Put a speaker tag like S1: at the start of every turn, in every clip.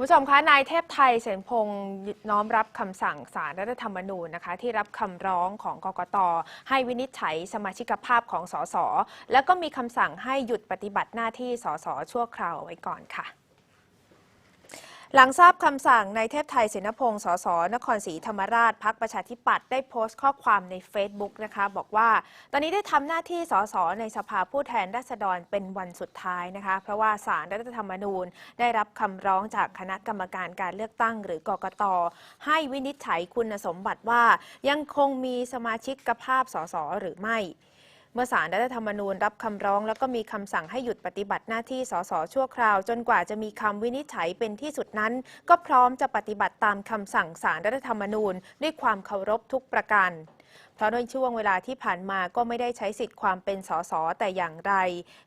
S1: คุณผู้ชมคะ นายเทพไทยเสนพงศ์น้อมรับคำสั่งสารรัฐธรรมนูญนะคะ ที่รับคำร้องของกกต ให้วินิจฉัยสมาชิกภาพของสส แล้วก็มีคำสั่งให้หยุดปฏิบัติหน้าที่สสชั่วคราวไว้ก่อนค่ะ หลังทราบคำสั่งนายเทพไทยเสนพงศ์สส นครศรีธรรมราชพักประชาธิปัตย์ได้โพสต์ข้อความใน Facebook นะคะ บอกว่า ตอนนี้ได้ทำหน้าที่สส ในสภาผู้แทนราษฎรเป็นวันสุดท้ายนะคะ เพราะว่าสารรัฐธรรมนูญ ได้รับคำร้องจากคณะกรรมการการเลือกตั้ง หรือกกต ให้วินิจฉัยคุณสมบัติว่ายังคงมีสมาชิกภาพสสหรือไม่ เมื่อสารรัฐธรรมนูญรับคำร้องแล้วก็มีคำสั่งให้หยุดปฏิบัติหน้าที่สสชั่วคราว จนกว่าจะมีคำวินิจฉัยเป็นที่สุดนั้น ก็พร้อมจะปฏิบัติตามคำสั่งสารรัฐธรรมนูญ ด้วยความเคารพทุกประการ เพราะในช่วงเวลาที่ผ่านมาก็ไม่ได้ใช้สิทธิ์ความเป็นสสแต่อย่างไร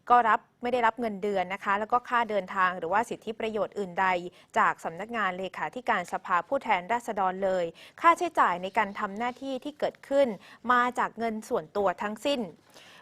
S1: ก็รับไม่ได้รับเงินเดือนนะคะ แล้วก็ค่าเดินทางหรือว่าสิทธิประโยชน์อื่นใด จากสำนักงานเลขาธิการสภาผู้แทนราษฎรเลย ค่าใช้จ่ายในการทำหน้าที่ที่เกิดขึ้น มาจากเงินส่วนตัวทั้งสิ้น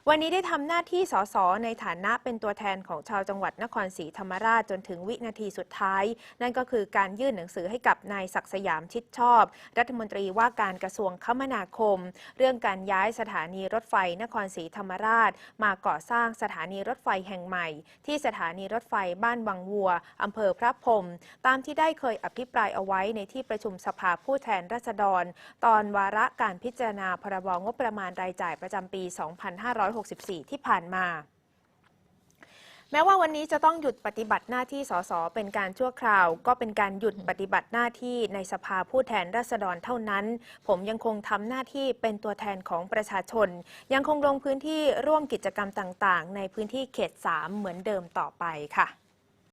S1: วันนี้ได้ทำหน้าที่สสในฐานะเป็นตัวแทนของชาวจังหวัดนครศรีธรรมราชจนถึงวินาทีสุดท้าย นั่นก็คือการยื่นหนังสือให้กับนายศักดิ์สยามชิดชอบ รัฐมนตรีว่าการกระทรวงคมนาคม เรื่องการย้ายสถานีรถไฟนครศรีธรรมราช มาก่อสร้างสถานีรถไฟแห่งใหม่ ที่สถานีรถไฟบ้านวังวัวอำเภอพระพรมตามที่ได้เคยอภิปรายเอาไว้ในที่ประชุมสภาผู้แทนราษฎร ตอนวาระการพิจารณาพรบงบประมาณรายจ่ายประจำปี 2500 2564 ที่ผ่านมาแม้ว่าวันนี้จะต้องหยุดปฏิบัติหน้าที่สสเป็นการชั่วคราว ก็เป็นการหยุดปฏิบัติหน้าที่ในสภาผู้แทนราษฎรเท่านั้น ผมยังคงทำหน้าที่เป็นตัวแทนของประชาชน ยังคงลงพื้นที่ร่วมกิจกรรมต่าง ๆ ในพื้นที่เขต 3 เหมือนเดิมต่อไปค่ะ